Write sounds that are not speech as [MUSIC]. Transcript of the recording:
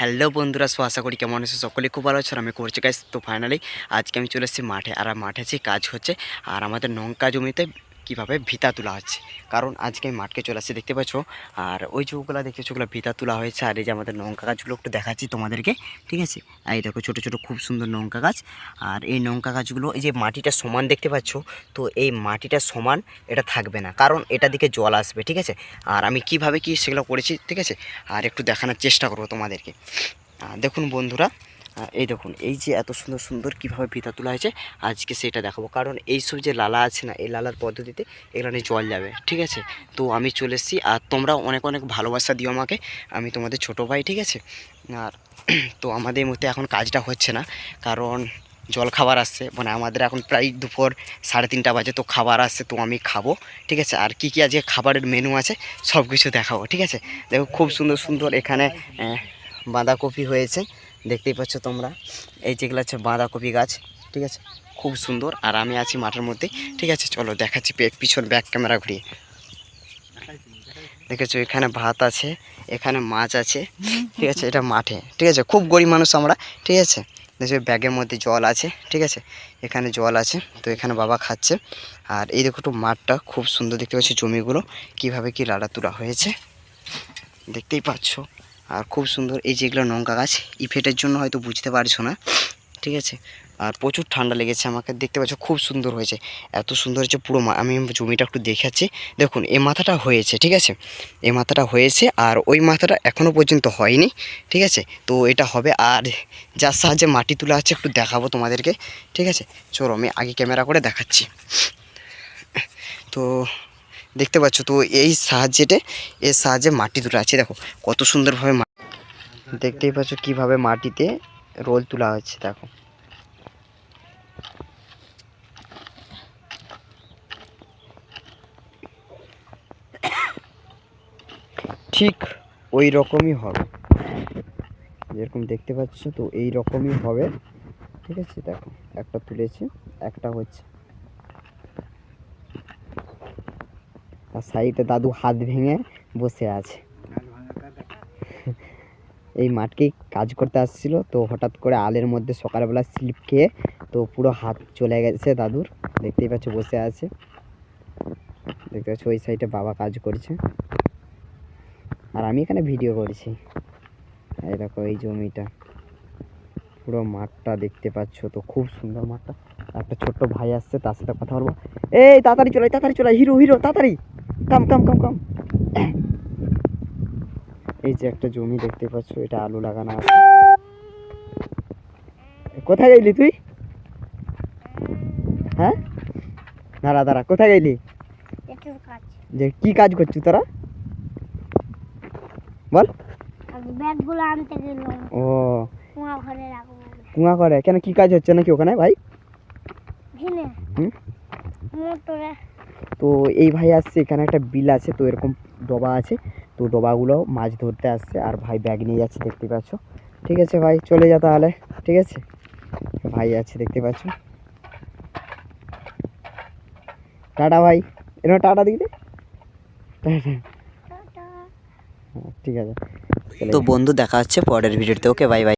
Hello বন্ধুরা, so আশা করি কেমন আছে? সকলে খুব ভালো আছে আর আমি করছি কাজ তো ফাইনালি আজকে আমি চলে এসেছি মাঠে। আর মাঠে যে কাজ হচ্ছে, আর আমাদের নৌকা জমিতে কীভাবে ভিতা তোলা হচ্ছে। কারণ আজকে আমি মাঠকে চলে আসছি, দেখতে পাচ্ছ? আর ওই যে যেগুলো দেখতেছো ওগুলো ভিতা তোলা হয়েছে। আর এই যে আমাদের লঙ্কা গাছগুলো একটু দেখাচ্ছি তোমাদেরকে, ঠিক আছে? এই দেখো ছোটো ছোটো খুব সুন্দর লঙ্কা গাছ। আর এই লঙ্কা গাছগুলো, এই যে মাটিটা সমান দেখতে পাচ্ছ, তো এই মাটিটা সমান এটা থাকবে না। কারণ এটা দিকে জল আসবে, ঠিক আছে? আর আমি কীভাবে কি সেগুলো করেছি, ঠিক আছে? আর একটু দেখানোর চেষ্টা করব তোমাদেরকে। দেখুন বন্ধুরা এই দেখুন, এই যে এত সুন্দর সুন্দর কীভাবে ফিতা তোলা হয়েছে, আজকে সেটা দেখাবো। কারণ এইসব যে লালা আছে না, এই লালার পদ্ধতিতে এখানে জল যাবে, ঠিক আছে? তো আমি চলে এসেছি, আর তোমরা অনেক অনেক ভালোবাসা দিও আমাকে, আমি তোমাদের ছোট ভাই, ঠিক আছে? আর [CLEARS THROAT] তো আমাদের মধ্যে এখন কাজটা হচ্ছে না, কারণ জল খাবার আসছে মানে আমাদের এখন প্রায় দুপুর সাড়ে তিনটা বাজে, তো খাবার আসছে, তো আমি খাব, ঠিক আছে? আর কি কি আজকে খাবারের মেনু আছে সব কিছু দেখাবো, ঠিক আছে? দেখো, খুব সুন্দর সুন্দর এখানে বাঁধাকপি হয়েছে দেখতেই পাচ্ছ তোমরা। এই যেগুলো হচ্ছে বাঁধাকপি গাছ, ঠিক আছে? খুব সুন্দর। আর আমি আছি মাঠের মধ্যে, ঠিক আছে? চলো দেখাচ্ছি পিছন ব্যাক ক্যামেরা ঘুরিয়ে। দেখেছ, এখানে ভাত আছে, এখানে মাছ আছে, ঠিক আছে? এটা মাঠে, ঠিক আছে? খুব গরিব মানুষ আমরা, ঠিক আছে? দেখছ, ব্যাগের মধ্যে জল আছে, ঠিক আছে? এখানে জল আছে, তো এখানে বাবা খাচ্ছে। আর এই দেখো একটু মাঠটা, খুব সুন্দর দেখতে পাচ্ছি জমিগুলো। কীভাবে কি লাড়া তুলা হয়েছে, দেখতেই পাচ্ছ। আর খুব সুন্দর এই যেগুলো লঙ্কা গাছ ইফেক্টের জন্য হয়তো বুঝতে পারছ না, ঠিক আছে? আর প্রচুর ঠান্ডা লেগেছে আমাকে, দেখতে পাচ্ছ খুব সুন্দর হয়েছে। এত সুন্দর হয়েছে পুরো আমি জমিটা একটু দেখাচ্ছি। দেখুন, এ মাথাটা হয়েছে, ঠিক আছে? এ মাথাটা হয়েছে আর ওই মাথাটা এখনও পর্যন্ত হয়নি, ঠিক আছে? তো এটা হবে আর যার সাহায্যে মাটি তোলা আছে, একটু দেখাবো তোমাদেরকে, ঠিক আছে? চলো, আমি আগে ক্যামেরা করে দেখাচ্ছি। তো দেখতে পাচ্ছ তো এই সাহায্যেতে এর সাহায্যে মাটি তোলা আছে। দেখো, কত সুন্দরভাবে দেখতেই পাচ্ছ কীভাবে মাটিতে রোল তোলা হচ্ছে, দেখো। ঠিক ওই রকমই হবে। যেরকম দেখতে পাচ্ছ তো, এই রকমই হবে। ঠিক আছে, দেখো, একটা তুলেছি, একটা হচ্ছে। আর সাইডে দাদু হাত ভেঙে বসে আছে। এই মাঠকেই কাজ করতে আসছিল তো হঠাৎ করে আলের মধ্যে সকালবেলা স্লিপ খেয়ে তো পুরো হাত চলে গেছে দাদুর। দেখতেই পাচ্ছ বসে আছে। দেখতে পাচ্ছ ওই সাইডে বাবা কাজ করছে। আর আমি এখানে ভিডিও করছি। এই দেখো এই জমিটা। পুরো মাঠটা দেখতে পাচ্ছ তো খুব সুন্দর মাঠটা। একটা ছোট্ট ভাই আসছে তার সাথে কথা বলব। এই তাড়াতাড়ি চলে আয়, তাড়াতাড়ি চলে আয়, হিরো হিরো তাড়াতাড়ি। কাম কাম কাম কাম এই যে একটা জমি দেখতে পাচ্ছ এটা আলু লাগানো আছে। কোথায় গেলি তুই? হ্যাঁ? দাঁড়া দাঁড়া কোথায় গেলি? যে কি কাজ করছিস তোরা? বল। ব্যাগগুলো আনতে গেলাম। ও। কুয়া ঘরে রাখব কুয়া করে কেন কি কাজ হচ্ছে নাকি ওখানে ভাই? হুম? মোটরে। তো এই ভাই আসছে এখানে একটা বিল আছে তো এরকম ডবা আছে তো ডবাগুলো মাছ ধরতে আসছে আর ভাই ব্যাগ নিয়ে যাচ্ছে দেখতে পাচ্ছ? ঠিক আছে ভাই চলে যা তাহলে ঠিক আছে? ভাই আছে দেখতে পাচ্ছ? টাটা ভাই এরকম টাটা দিকে। হ্যাঁ, ঠিক আছে তো বন্ধু দেখা হচ্ছে পরের ভিডিওতে ওকে বাই বাই